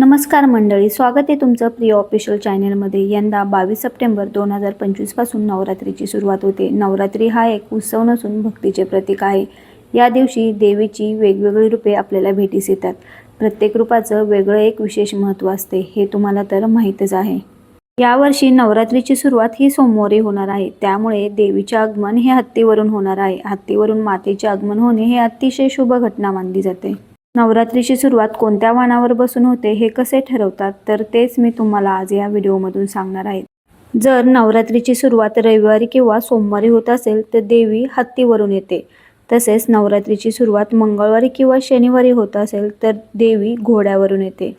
नमस्कार मंडळी स्वागत आहे तुमचं प्रिय ऑफिशियल चॅनलमध्ये यंदा बावीस सप्टेंबर दोन हजार पंचवीसपासून नवरात्रीची सुरुवात होते. नवरात्री हा एक उत्सव नसून भक्तीचे प्रतीक आहे. या दिवशी देवीची वेगवेगळी रूपे आपल्याला भेटीस येतात. प्रत्येक रूपाचं वेगळं एक विशेष महत्त्व असते हे तुम्हाला तर माहीतच आहे. यावर्षी नवरात्रीची सुरुवात ही सोमवारी होणार आहे. त्यामुळे देवीचे आगमन हे हत्तीवरून होणार आहे. हत्तीवरून मातेचे आगमन होणे हे अतिशय शुभ घटना मानली जाते. नवरात्रीची सुरुवात कोणत्या वाणावर बसून होते हे कसे ठरवतात तर तेच मी तुम्हाला आज या व्हिडिओमधून सांगणार आहे. जर नवरात्रीची सुरुवात रविवारी किंवा सोमवारी होत असेल तर देवी हत्तीवरून येते. तसेच नवरात्रीची सुरुवात मंगळवारी किंवा शनिवारी होत असेल तर देवी घोड्यावरून येते.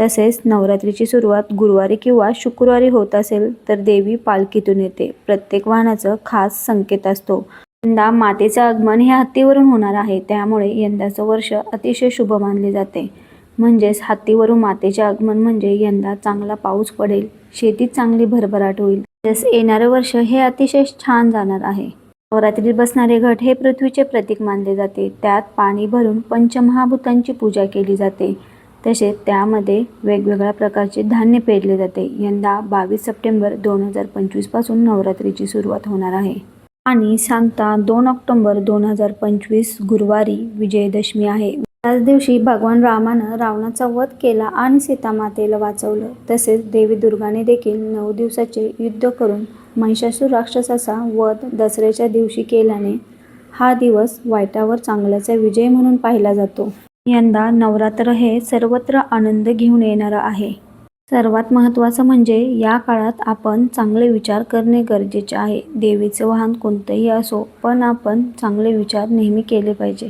तसेच नवरात्रीची सुरुवात गुरुवारी किंवा शुक्रवारी होत असेल तर देवी पालखीतून येते. प्रत्येक वाहनाचं खास संकेत असतो. यंदा मातेचं आगमन हे हत्तीवरून होणार आहे. त्यामुळे यंदाचं वर्ष अतिशय शुभ मानले जाते. म्हणजेच हत्तीवरून मातेचे आगमन म्हणजे यंदा चांगला पाऊस पडेल शेतीत चांगली भरभराट होईल. तसेच येणारं वर्ष हे अतिशय छान जाणार आहे. नवरात्रीत बसणारे घट हे पृथ्वीचे प्रतीक मानले जाते. त्यात पाणी भरून पंचमहाभूतांची पूजा केली जाते. तसेच त्यामध्ये वेगवेगळ्या प्रकारचे धान्य पेरले जाते. यंदा बावीस सप्टेंबर दोन हजार पंचवीसपासून नवरात्रीची सुरुवात होणार आहे. आणि सांगता दोन ऑक्टोंबर दोन हजार पंचवीस गुरुवारी विजयदशमी आहे. त्याच दिवशी भगवान रामानं रावणाचा वध केला आणि सीतामातेला वाचवलं. तसेच देवी दुर्गाने देखील नऊ दिवसाचे युद्ध करून महिषासूर राक्षसाचा वध दसऱ्याच्या दिवशी केल्याने हा दिवस वाईटावर चांगल्याचा विजय म्हणून पाहिला जातो. यंदा नवरात्र हे सर्वत्र आनंद घेऊन येणारं आहे. सर्वात महत्त्वाचं म्हणजे या काळात आपण चांगले विचार करणे गरजेचे आहे. देवीचं वाहन कोणतंही असो पण आपण चांगले विचार नेहमी केले पाहिजे.